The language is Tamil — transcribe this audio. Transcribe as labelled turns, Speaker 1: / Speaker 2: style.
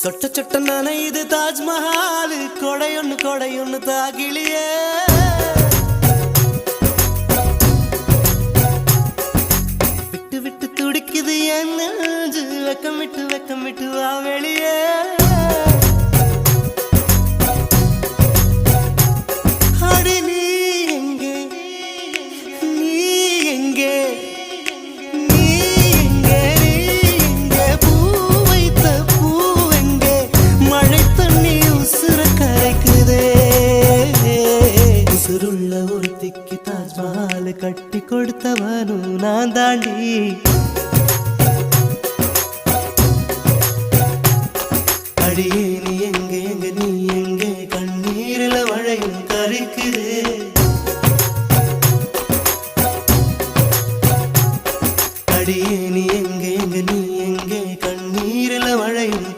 Speaker 1: சொட்ட சொட்ட நனையுது தாஜ்மஹால். கொடையொன்னு கொடையொன்னு தாகிலியே. விட்டு விட்டு துடிக்குது என் நெஞ்சு. മനസ്സിലുള്ള ഒരുത്തിക്ക് താജ്മഹാല് കട്ടിക്കൊടുത്തവനു നാൻ താണ്ടി அடியே நீ எங்க எங்க நீ எங்க? கண்ணீரில மழையும் கரைக்குது அடியே நீ எங்க எங்க நீ எங்க? கண்ணீரில மழையும்